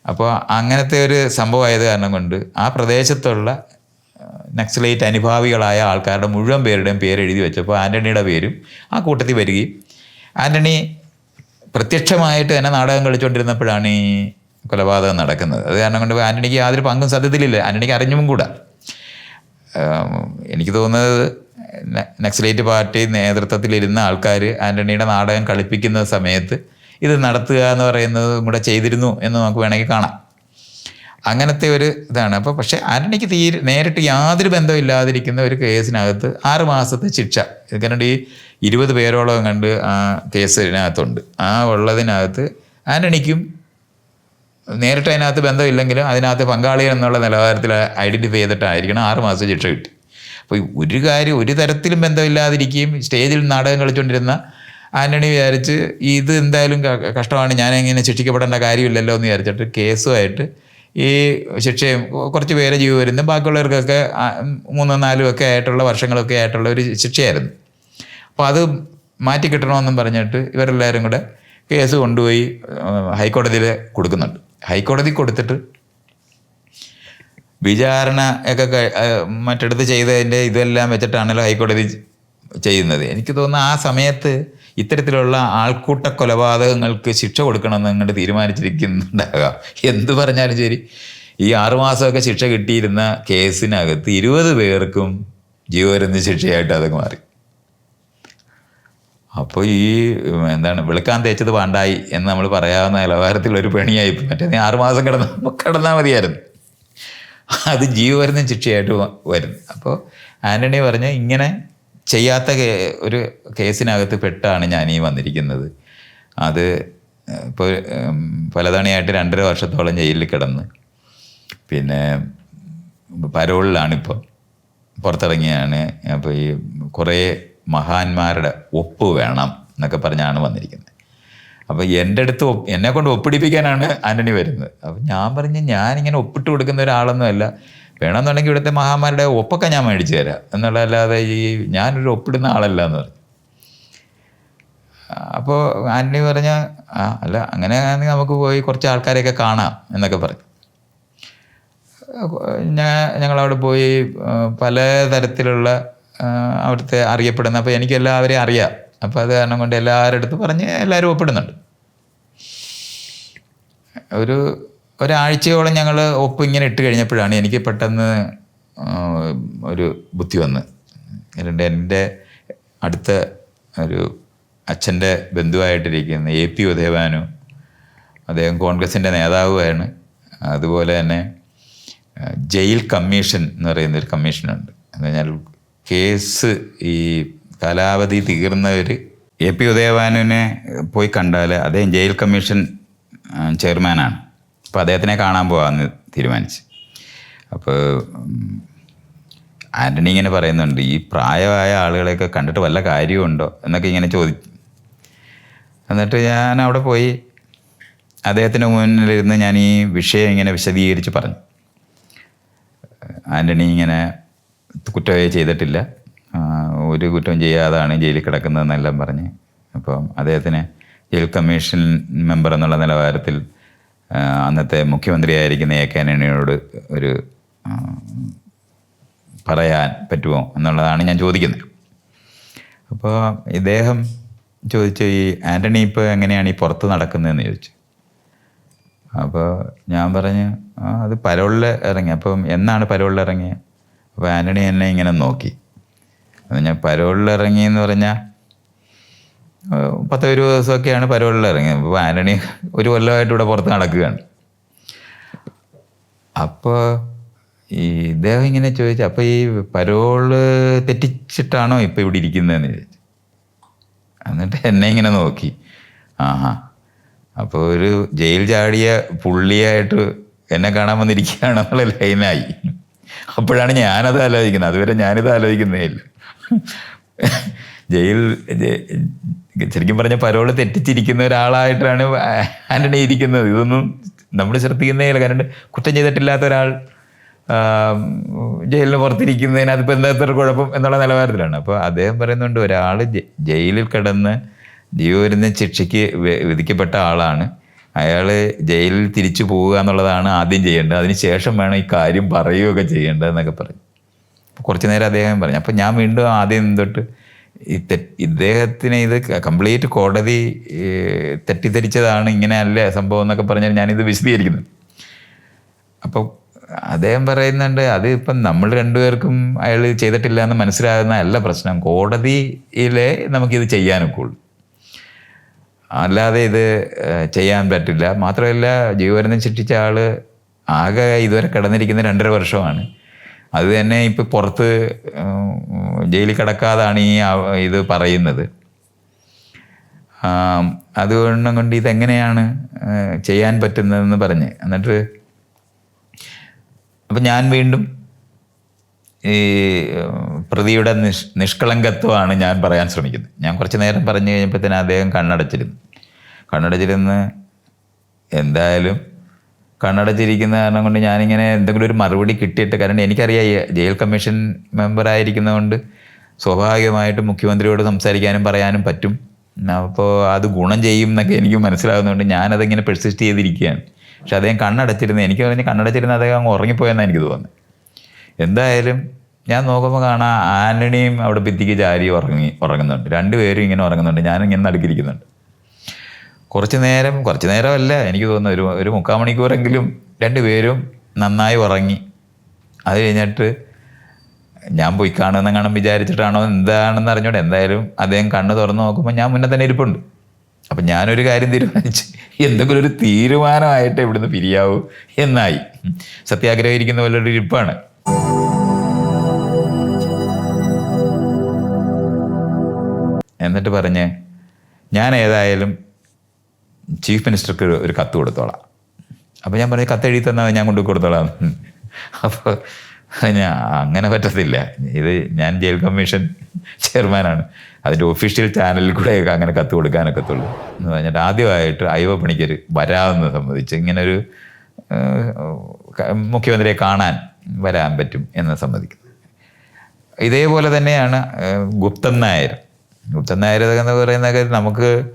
അപ്പോൾ അങ്ങനത്തെ ഒരു സംഭവമായത് കാരണം കൊണ്ട് ആ പ്രദേശത്തുള്ള നക്സലൈറ്റ് അനുഭാവികളായ ആൾക്കാരുടെ മുഴുവൻ പേരുടെയും പേര് എഴുതി വെച്ചപ്പോൾ ആന്റണിയുടെ പേരും ആ കൂട്ടത്തിൽ വരികയും ആന്റണി പ്രത്യക്ഷമായിട്ട് തന്നെ നാടകം കളിച്ചുകൊണ്ടിരുന്നപ്പോഴാണ് ഈ കൊലപാതകം നടക്കുന്നത്. അത് കാരണം കൊണ്ട് ആന്റണിക്ക് യാതൊരു പങ്കും സത്യത്തിലില്ല. ആന്റണിക്ക് അറിഞ്ഞും കൂടാ. എനിക്ക് തോന്നുന്നത് നക്സലേറ്റ് പാർട്ടി നേതൃത്വത്തിലിരുന്ന ആൾക്കാർ ആന്റണിയുടെ നാടകം കളിപ്പിക്കുന്ന സമയത്ത് ഇത് നടത്തുക എന്ന് പറയുന്നത് കൂടെ ചെയ്തിരുന്നു എന്ന് നമുക്ക് വേണമെങ്കിൽ കാണാം. അങ്ങനത്തെ ഒരു ഇതാണ്. അപ്പോൾ പക്ഷേ ആന്റണിക്ക് തീരെ നേരിട്ട് യാതൊരു ബന്ധവും ഇല്ലാതിരിക്കുന്ന ഒരു കേസിനകത്ത് ആറ് മാസത്തെ ശിക്ഷ. കാരണം ഈ ഇരുപത് പേരോളം കണ്ട് ആ കേസിനകത്തുണ്ട് ആ ഉള്ളതിനകത്ത് ആന്റണിക്കും നേരിട്ട് അതിനകത്ത് ബന്ധമില്ലെങ്കിലും അതിനകത്ത് പങ്കാളി എന്നുള്ള നിലവാരത്തിൽ ഐഡന്റിഫൈ ചെയ്തിട്ടായിരിക്കണം ആറ് മാസം ശിക്ഷ കിട്ടി. അപ്പോൾ ഒരു കാര്യം ഒരു തരത്തിലും ബന്ധമില്ലാതിരിക്കുകയും സ്റ്റേജിൽ നാടകം കളിച്ചുകൊണ്ടിരുന്ന ആന്റണി വിചാരിച്ച് ഇത് എന്തായാലും കഷ്ടമാണ് ഞാൻ എങ്ങനെ ശിക്ഷിക്കപ്പെടേണ്ട കാര്യമില്ലല്ലോ എന്ന് വിചാരിച്ചിട്ട് കേസുമായിട്ട് ഈ ശിക്ഷയും കുറച്ച് പേരെ ജീവ വരുന്നു ബാക്കിയുള്ളവർക്കൊക്കെ മൂന്നോ നാലും ഒക്കെ ആയിട്ടുള്ള വർഷങ്ങളൊക്കെ ആയിട്ടുള്ള ഒരു ശിക്ഷയായിരുന്നു. അപ്പോൾ അത് മാറ്റി കിട്ടണമെന്നും പറഞ്ഞിട്ട് ഇവരെല്ലാവരും കൂടെ കേസ് കൊണ്ടുപോയി ഹൈക്കോടതിയിൽ കൊടുക്കുന്നുണ്ട്. ഹൈക്കോടതി കൊടുത്തിട്ട് വിചാരണ ഒക്കെ മറ്റിടത്ത് ചെയ്തതിന്റെ ഇതെല്ലാം വെച്ചിട്ടാണല്ലോ ഹൈക്കോടതി ചെയ്യുന്നത്. എനിക്ക് തോന്നുന്നു ആ സമയത്ത് ഇത്തരത്തിലുള്ള ആൾക്കൂട്ട കൊലപാതകങ്ങൾക്ക് ശിക്ഷ കൊടുക്കണമെന്ന് അങ്ങോട്ട് തീരുമാനിച്ചിരിക്കുന്നുണ്ടാകാം. എന്ത് പറഞ്ഞാലും ശരി. ഈ ആറുമാസമൊക്കെ ശിക്ഷ കിട്ടിയിരുന്ന കേസിനകത്ത് ഇരുപത് പേർക്കും ജീവപര്യന്ത ശിക്ഷയായിട്ട് അതൊക്കെ മാറി. അപ്പോൾ ഈ എന്താണ് വെളുക്കാൻ തേച്ചത് പാണ്ടായി എന്ന് നമ്മൾ പറയാവുന്ന നിലവാരത്തിൽ ഒരു പണിയായി. മറ്റേ നീ ആറുമാസം കിടന്ന കിടന്നാൽ മതിയായിരുന്നു. അത് ജീവപര്യന്തം ശിക്ഷയായിട്ട് വരും അപ്പോൾ ആന്റണി പറഞ്ഞ ഇങ്ങനെ ചെയ്യാത്ത ഒരു കേസിനകത്ത് പെട്ടാണ് ഞാൻ ഈ വന്നിരിക്കുന്നത്. അത് ഇപ്പോൾ പലതവണയായിട്ട് രണ്ടര വർഷത്തോളം ജയിലിൽ കിടന്ന്. പിന്നെ പരോളിലാണിപ്പോൾ പുറത്തിറങ്ങിയാണ്. അപ്പോൾ ഈ കുറേ മഹാന്മാരുടെ ഒപ്പ് വേണം എന്നൊക്കെ പറഞ്ഞാണ് വന്നിരിക്കുന്നത്. അപ്പോൾ എന്റെ അടുത്ത് എന്നെ കൊണ്ട് ഒപ്പിടിപ്പിക്കാനാണ് ആന്റണി വരുന്നത്. അപ്പോൾ ഞാൻ പറഞ്ഞ് ഞാനിങ്ങനെ ഒപ്പിട്ട് കൊടുക്കുന്ന ഒരാളൊന്നുമല്ല. വേണമെന്നുണ്ടെങ്കിൽ ഇവിടുത്തെ മഹാമാരുടെ ഒപ്പൊക്കെ ഞാൻ മേടിച്ചു തരാം. എന്നുള്ളതല്ലാതെ ഈ ഞാനൊരു ഒപ്പിടുന്ന ആളല്ല എന്ന് പറഞ്ഞു. അപ്പോൾ ആന്റണി പറഞ്ഞ ആ അല്ല അങ്ങനെ നമുക്ക് പോയി കുറച്ച് ആൾക്കാരെയൊക്കെ കാണാം എന്നൊക്കെ പറഞ്ഞു. ഞാൻ ഞങ്ങളവിടെ പോയി പല തരത്തിലുള്ള അവിടുത്തെ അറിയപ്പെടുന്ന അപ്പോൾ എനിക്ക് എല്ലാവരെയും അറിയാം. അപ്പോൾ അത് കാരണം കൊണ്ട് എല്ലാവരുടെ അടുത്ത് പറഞ്ഞ് എല്ലാവരും ഒപ്പിടുന്നുണ്ട്. ഒരു ഒരാഴ്ചയോളം ഞങ്ങൾ ഒപ്പ് ഇങ്ങനെ ഇട്ട് കഴിഞ്ഞപ്പോഴാണ് എനിക്ക് പെട്ടെന്ന് ഒരു ബുദ്ധി വന്ന്. എന്നിട്ട് എന്റെ അടുത്ത ഒരു അച്ഛന്റെ ബന്ധുവായിട്ടിരിക്കുന്ന എ പി ഉദയഭാനു അദ്ദേഹം കോൺഗ്രസിന്റെ നേതാവുമാണ്. അതുപോലെ തന്നെ ജയിൽ കമ്മീഷൻ എന്ന് പറയുന്ന ഒരു കമ്മീഷനുണ്ട്. എന്ന് പറഞ്ഞാൽ കേസ് ഈ കാലാവധി തീർന്നവർ എ പി ഉദയഭാനുവിനെ പോയി കണ്ടാൽ അദ്ദേഹം ജയിൽ കമ്മീഷൻ ചെയർമാനാണ്. അപ്പോൾ അദ്ദേഹത്തിനെ കാണാൻ പോകാമെന്ന് തീരുമാനിച്ചു. അപ്പോൾ ആന്റണി ഇങ്ങനെ പറയുന്നുണ്ട് ഈ പ്രായമായ ആളുകളെയൊക്കെ കണ്ടിട്ട് വല്ല കാര്യമുണ്ടോ എന്നൊക്കെ ഇങ്ങനെ ചോദിച്ചു എന്നിട്ട് ഞാൻ അവിടെ പോയി അദ്ദേഹത്തിന്റെ മുന്നിലിരുന്ന് ഞാൻ ഈ വിഷയം ഇങ്ങനെ വിശദീകരിച്ച് പറഞ്ഞു. ആന്റണി ഇങ്ങനെ കുറ്റമേ ചെയ്തിട്ടില്ല. ഒരു കുറ്റവും ചെയ്യാതാണ് ജയിലിൽ കിടക്കുന്നതെന്നെല്ലാം പറഞ്ഞ്. അപ്പം അദ്ദേഹത്തിന് ജയിൽ കമ്മീഷൻ മെമ്പർ എന്നുള്ള നിലവാരത്തിൽ അന്നത്തെ മുഖ്യമന്ത്രിയായിരിക്കുന്ന എ കെ ആന്റണിയോട് ഒരു പറയാൻ പറ്റുമോ എന്നുള്ളതാണ് ഞാൻ ചോദിക്കുന്നത്. അപ്പോൾ ഇദ്ദേഹം ചോദിച്ച ഈ ആന്റണി ഇപ്പോൾ എങ്ങനെയാണ് ഈ പുറത്ത് നടക്കുന്നതെന്ന് ചോദിച്ചു. അപ്പോൾ ഞാൻ പറഞ്ഞു അത് പരോളിൽ ഇറങ്ങി അപ്പം എന്നാണ് പരോളിൽ ഇറങ്ങിയത് അപ്പോൾ ആന്റണി എന്നെ ഇങ്ങനെ നോക്കി. അത് ഞാൻ പരോളിൽ ഇറങ്ങി എന്ന് പറഞ്ഞാൽ പത്ത് ഇരുപത് ദിവസമൊക്കെയാണ് പരോളിൽ ഇറങ്ങിയത് അപ്പോൾ ആന്റണി ഒരു കൊല്ലമായിട്ട് ഇവിടെ പുറത്ത് നടക്കുകയാണ്. അപ്പോൾ ഈ ഇദ്ദേഹം ഇങ്ങനെ ചോദിച്ചു അപ്പോൾ ഈ പരോൾ തെറ്റിച്ചിട്ടാണോ ഇപ്പോൾ ഇവിടെ ഇരിക്കുന്നതെന്ന് ചോദിച്ചു. എന്നിട്ട് എന്നെ ഇങ്ങനെ നോക്കി. ആഹാ അപ്പോൾ ഒരു ജയിൽ ചാടിയ പുള്ളിയായിട്ട് എന്നെ കാണാൻ വന്നിരിക്കുകയാണെന്നുള്ള ലൈനായി. അപ്പോഴാണ് ഞാനത് ആലോചിക്കുന്നത്. അതുവരെ ഞാനിത് ആലോചിക്കുന്നേ ഇല്ല. ജയിൽ ശരിക്കും പറഞ്ഞ പരോൾ തെറ്റിച്ചിരിക്കുന്ന ഒരാളായിട്ടാണ് ആന്റണി ഇരിക്കുന്നത്. ഇതൊന്നും നമ്മൾ ശ്രദ്ധിക്കുന്നേ കാരണം കുറ്റം ചെയ്തിട്ടില്ലാത്ത ഒരാൾ ജയിലിന് പുറത്തിരിക്കുന്നതിന് അതിപ്പോൾ എന്താ കുഴപ്പം എന്നുള്ള നിലവാരത്തിലാണ്. അപ്പോൾ അദ്ദേഹം പറയുന്നുണ്ട് ഒരാൾ ജയിലിൽ കിടന്ന് ജീവപര്യന്തം ശിക്ഷയ്ക്ക് വിധിക്കപ്പെട്ട ആളാണ്. അയാൾ ജയിലിൽ തിരിച്ചു പോവുക എന്നുള്ളതാണ് ആദ്യം ചെയ്യേണ്ടത്. അതിന് ശേഷം വേണം ഈ കാര്യം പറയുകയൊക്കെ ചെയ്യേണ്ടതെന്നൊക്കെ പറഞ്ഞു കുറച്ച് നേരം അദ്ദേഹം പറഞ്ഞു. അപ്പോൾ ഞാൻ വീണ്ടും ആദ്യം തൊട്ട് ഈ ഇദ്ദേഹത്തിനെ ഇത് കംപ്ലീറ്റ് കോടതി തെറ്റിദ്ധരിച്ചതാണ് ഇങ്ങനെ അല്ലേ സംഭവം എന്നൊക്കെ പറഞ്ഞാൽ ഞാനിത് വിശദീകരിക്കുന്നു. അപ്പോൾ അദ്ദേഹം പറയുന്നുണ്ട് അത് ഇപ്പം നമ്മൾ രണ്ടുപേർക്കും അയാൾ ചെയ്തിട്ടില്ല എന്ന് മനസ്സിലാകുന്ന അല്ല പ്രശ്നം. കോടതിയിലെ നമുക്കിത് ചെയ്യാനൊക്കെ ഉള്ളൂ അല്ലാതെ ഇത് ചെയ്യാൻ പറ്റില്ല. മാത്രമല്ല ജീവപര്യന്തം ശിക്ഷിച്ച ആൾ ആകെ ഇതുവരെ കിടന്നിരിക്കുന്ന രണ്ടര വർഷമാണ്. അത് തന്നെ ഇപ്പം പുറത്ത് ജയിലിൽ കിടക്കാതാണ് ഈ ഇത് പറയുന്നത്. അതുകൊണ്ട് കൊണ്ട് ഇതെങ്ങനെയാണ് ചെയ്യാൻ പറ്റുന്നതെന്ന് പറഞ്ഞ്. എന്നിട്ട് അപ്പം ഞാൻ വീണ്ടും ഈ പ്രതിയുടെ നിഷ് നിഷ്കളങ്കത്വമാണ് ഞാൻ പറയാൻ ശ്രമിക്കുന്നത്. ഞാൻ കുറച്ച് നേരം പറഞ്ഞു കഴിഞ്ഞപ്പോഴത്തേന് അദ്ദേഹം കണ്ണടച്ചിരുന്നു. കണ്ണടച്ചിരുന്ന് എന്തായാലും കണ്ണടച്ചിരിക്കുന്ന കാരണം കൊണ്ട് ഞാനിങ്ങനെ എന്തെങ്കിലും ഒരു മറുപടി കിട്ടിയിട്ട് കാരണം എനിക്കറിയാം ജയിൽ കമ്മീഷൻ മെമ്പറായിരിക്കുന്നതുകൊണ്ട് സ്വാഭാവികമായിട്ടും മുഖ്യമന്ത്രിയോട് സംസാരിക്കാനും പറയാനും പറ്റും. അപ്പോൾ അത് ഗുണം ചെയ്യും എന്നൊക്കെ എനിക്ക് മനസ്സിലാകുന്നതുകൊണ്ട് ഞാനതിങ്ങനെ പെർസിസ്റ്റ് ചെയ്തിരിക്കുകയാണ്. പക്ഷെ അദ്ദേഹം കണ്ണടച്ചിരുന്നത് എനിക്ക് പറഞ്ഞ് കണ്ണടച്ചിരുന്ന അദ്ദേഹം അങ്ങ് ഉറങ്ങിപ്പോയെന്നാണ് എനിക്ക് തോന്നുന്നത്. എന്തായാലും ഞാൻ നോക്കുമ്പോൾ കാണാം ആന്റണിയും അവിടെ ഭിത്തിക്ക് ചാരി ഉറങ്ങി ഉറങ്ങുന്നുണ്ട്. രണ്ടുപേരും ഇങ്ങനെ ഉറങ്ങുന്നുണ്ട്. ഞാനിങ്ങനെ നടുക്കിരിക്കുന്നുണ്ട്. കുറച്ച് നേരം കുറച്ച് നേരമല്ല. എനിക്ക് തോന്നുന്നു ഒരു ഒരു മുക്കാൽ മണിക്കൂറെങ്കിലും രണ്ടുപേരും നന്നായി ഉറങ്ങി. അത് കഴിഞ്ഞിട്ട് ഞാൻ പോയി കാണുമെന്നെങ്ങാനും വിചാരിച്ചിട്ടാണോ എന്താണെന്ന് അറിഞ്ഞോട്ടെ എന്തായാലും അദ്ദേഹം കണ്ണ് തുറന്ന് നോക്കുമ്പോൾ ഞാൻ മുന്നേ തന്നെ ഇരിപ്പുണ്ട്. അപ്പം ഞാനൊരു കാര്യം തീരുമാനിച്ച് എന്തെങ്കിലും ഒരു തീരുമാനമായിട്ട് ഇവിടുന്ന് പിരിയാവൂ എന്നായി. സത്യാഗ്രഹം ഇരിക്കുന്ന പോലെ ഒരു ഇരിപ്പാണ്. എന്നിട്ട് പറഞ്ഞ് ഞാൻ ഏതായാലും ചീഫ് മിനിസ്റ്റർക്ക് ഒരു- കത്ത് കൊടുത്തോളാം. അപ്പോൾ ഞാൻ പറഞ്ഞു കത്ത് എഴുതി തന്നാൽ ഞാൻ കൊണ്ടു കൊടുത്തോളാം. അപ്പോൾ ഞാൻ അങ്ങനെ പറ്റത്തില്ല. ഇത് ഞാൻ ജയിൽ കമ്മീഷൻ ചെയർമാനാണ്. അതിന്റെ ഒഫീഷ്യൽ ചാനലിൽ കൂടെ അങ്ങനെ കത്ത് കൊടുക്കാനൊക്കത്തുള്ളൂ എന്ന് പറഞ്ഞിട്ട് ആദ്യമായിട്ട് അയവ പണിക്കർ വരാമെന്ന് സംബന്ധിച്ച് ഇങ്ങനൊരു മുഖ്യമന്ത്രിയെ കാണാൻ വരാൻ പറ്റും എന്ന് സമ്മതിക്കുന്നു ഇതേപോലെ തന്നെയാണ് ഗുപ്തൻ നായർ. ഗുപ്തൻ നായർ എന്ന് പറയുന്നതൊക്കെ നമുക്ക്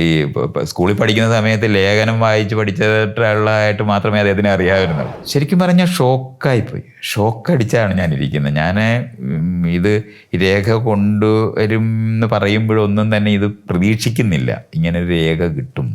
ഈ സ്കൂളിൽ പഠിക്കുന്ന സമയത്ത് ലേഖനം വായിച്ച് പഠിച്ചിട്ടുള്ളതായിട്ട് മാത്രമേ അദ്ദേഹത്തിന് അറിയാവുന്നുള്ളൂ. ശരിക്കും പറഞ്ഞാൽ ഷോക്കായി ഷോക്കായിപ്പോയി. ഷോക്കടിച്ചാണ് ഞാൻ ഇരിക്കുന്നത് ഞാൻ ഇത് രേഖ കൊണ്ടുവരും എന്ന് പറയുമ്പോഴൊന്നും തന്നെ ഇത് പ്രതീക്ഷിക്കുന്നില്ല. ഇങ്ങനെ ഒരു രേഖ കിട്ടും.